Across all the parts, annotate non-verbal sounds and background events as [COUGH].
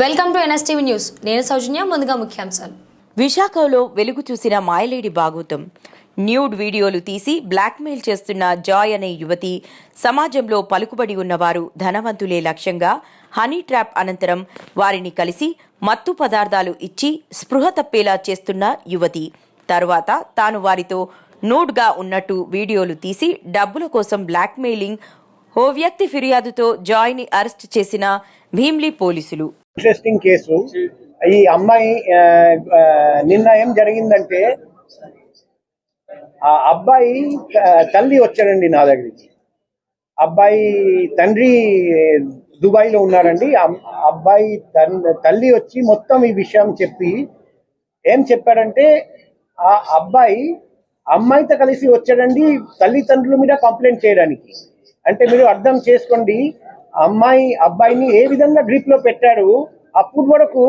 Welcome to NSTV news. నేను సౌజన్య ముందుగా ముఖ్యాంశాలు. విశాఖలో వెలుగు చూసిన మాయలేడి భాగవతం న్యూడ్ వీడియోలు తీసి బ్లాక్మెయిల్ చేస్తున్న జాయ్ అనే యువతి సమాజంలో పలుకుబడి ఉన్నవారు ధనవంతులే లక్ష్యంగా హనీ ట్రాప్ అనంతరం వారిని కలిసి మత్తు పదార్థాలు ఇచ్చి స్పృహ తప్పేలా చేస్తున్న యువతి. తరువాత తాను వారితో నూడ్గా ఉన్నట్టు వీడియోలు తీసి డబ్బుల కోసం బ్లాక్మెయిలింగ్ ఓ వ్యక్తి ఫిర్యాదుతో జాయ్ని అరెస్ట్ చేసిన భీమ్లీ పోలీసులు. Interesting case. ఈ అమ్మాయి నిన్న ఏం జరిగిందంటే ఆ అబ్బాయి తల్లి వచ్చాడండి నా దగ్గరికి. అబ్బాయి తండ్రి దుబాయ్లో అబ్బాయి తల్లి వచ్చి మొత్తం ఈ విషయం చెప్పి ఏం చెప్పాడంటే ఆ అబ్బాయి అమ్మాయితో కలిసి వచ్చాడండి తల్లిదండ్రుల మీద కంప్లైంట్ చేయడానికి. అంటే మీరు అర్థం చేసుకోండి అమ్మాయి అబ్బాయిని ఏ విధంగా గ్రిప్లో పెట్టాడు అప్పుడు వరకు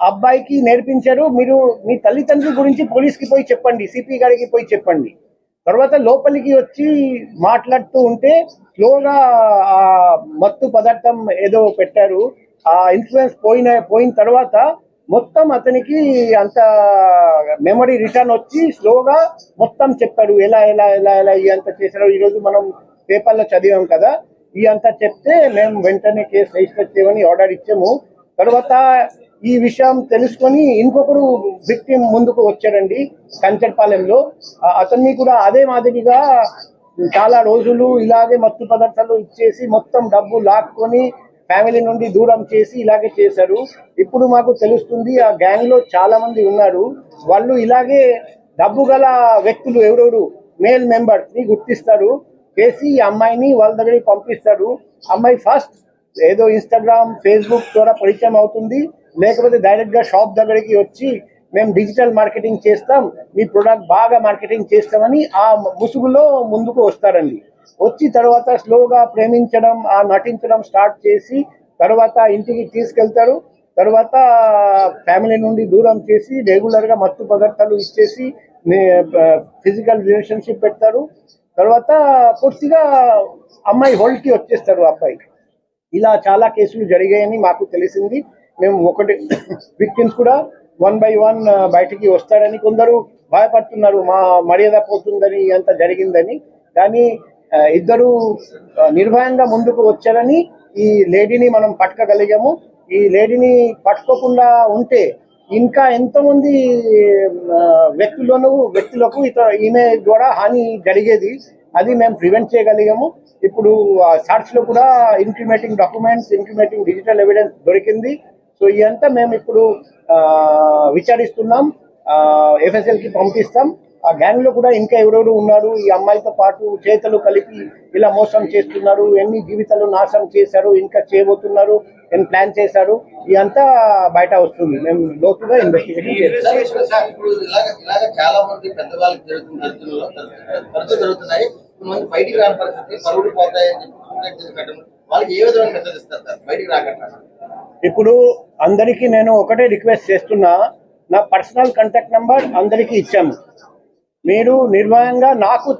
అబ్బాయికి నేర్పించారు. మీరు మీ తల్లిదండ్రుల గురించి పోలీస్కి పోయి చెప్పండి సిపి గారికి పోయి చెప్పండి. తర్వాత లోపలికి వచ్చి మాట్లాడుతూ ఉంటే స్లోగా ఆ మత్తు పదార్థం ఏదో పెట్టారు. ఆ ఇన్ఫ్లుయెన్స్ పోయిన పోయిన తర్వాత మొత్తం అతనికి అంత మెమరీ రిటర్న్ వచ్చి స్లోగా మొత్తం చెప్పాడు ఎలా ఎలా ఎలా ఎలా ఎంత అంత చేశారు ఈరోజు మనం పేపర్లో చదివాం కదా. ఈ అంతా చెప్తే మేము వెంటనే కేసు రిజిస్టర్ చేయమని ఆర్డర్ ఇచ్చాము. తర్వాత ఈ విషయం తెలుసుకొని ఇంకొకరు విక్టిమ్ ముందుకు వచ్చాడండి కంచర్పాలెంలో. అతన్ని కూడా అదే మాదిరిగా చాలా రోజులు ఇలాగే మత్తు పదార్థాలు ఇచ్చేసి మొత్తం డబ్బు లాక్కొని ఫ్యామిలీ నుండి దూరం చేసి ఇలాగే చేశారు. ఇప్పుడు మాకు తెలుస్తుంది ఆ గ్యాంగ్లో చాలా మంది ఉన్నారు. వాళ్ళు ఇలాగే డబ్బు గల వ్యక్తులు ఎవరెవరు? మేల్ మెంబర్స్ని గుర్తిస్తారు. చేసి ఈ అమ్మాయిని వాళ్ళ దగ్గరికి పంపిస్తారు అమ్మాయి ఫస్ట్ ఏదో ఇన్స్టాగ్రామ్ ఫేస్బుక్ ద్వారా పరిచయం అవుతుంది. లేకపోతే డైరెక్ట్గా షాప్ దగ్గరికి వచ్చి మేము డిజిటల్ మార్కెటింగ్ చేస్తాం మీ ప్రొడక్ట్ బాగా మార్కెటింగ్ చేస్తామని ఆ ముసుగులో ముందుకు వస్తారండి. వచ్చి తర్వాత స్లోగా ప్రేమించడం ఆ నటించడం స్టార్ట్ చేసి తర్వాత ఇంటికి తీసుకెళ్తారు. తర్వాత ఫ్యామిలీ నుండి దూరం చేసి రెగ్యులర్గా మత్తు పదార్థాలు ఇచ్చేసి ఫిజికల్ రిలేషన్షిప్ పెడతారు. తర్వాత పూర్తిగా అమ్మాయి హోల్డ్కి కి వచ్చేస్తారు అబ్బాయి. ఇలా చాలా కేసులు జరిగాయని మాకు తెలిసింది. మేము ఒకటి [COUGHS] విక్టిమ్స్ కూడా వన్ బై వన్ బయటికి వస్తాడని కొందరు భయపడుతున్నారు. మా మర్యాద పోతుందని అంత జరిగిందని. కానీ ఇద్దరు నిర్భయంగా ముందుకు వచ్చారని ఈ లేడీని మనం పట్టుకోగలిగాము. ఈ లేడీని పట్టుకోకుండా ఉంటే ఇంకా ఎంతమంది వ్యక్తులను వ్యక్తులకు ఇత ఈమె ద్వారా హాని జరిగేది. అది మేము ప్రివెంట్ చేయగలిగాము. ఇప్పుడు సార్ట్స్లో కూడా incriminating documents incriminating digital evidence దొరికింది. సో ఇదంతా మేము ఇప్పుడు ఆ, విచారిస్తున్నాం. ఎఫ్ఎస్ఎల్కి పంపిస్తాం. ఆ గ్యాంగ్లో కూడా ఇంకా ఎవరెవరు ఉన్నారు? ఈ అమ్మాయితో పాటు చేతలు కలిపి ఇలా మోసం చేస్తున్నారు. ఎన్ని జీవితాలు నాశనం చేశారు? ఇంకా చేయబోతున్నారు? ఎన్ని ప్లాన్ చేశారు? ఇదంతా బయట వస్తుంది. మేము లోతుగా ఇన్వెస్టిగేషన్ చేస్తాం. సార్ ఇప్పుడు సార్ ఇప్పుడు ఇలాగ ఇలాగ చాలా మంది పెద్దవాళ్ళకి జరుగుతున్న జరుగుతున్న తరచూ జరుగుతున్నాయి. కొంతమంది బయటికి రాని పరిస్థితి పరుగులు పోతాయని చెప్పి సూసైడ్ చేసి కట్టడం వాళ్ళకి ఏ విధమైన మెసేజ్ ఇస్తారు సార్? బయటికి రాకుండా. ఇప్పుడు అందరికీ నేను ఒకటే రిక్వెస్ట్ చేస్తున్నా. నా పర్సనల్ కాంటాక్ట్ నంబర్ అందరికీ ఇచ్చాము. మీరు నిర్భయంగా నాకు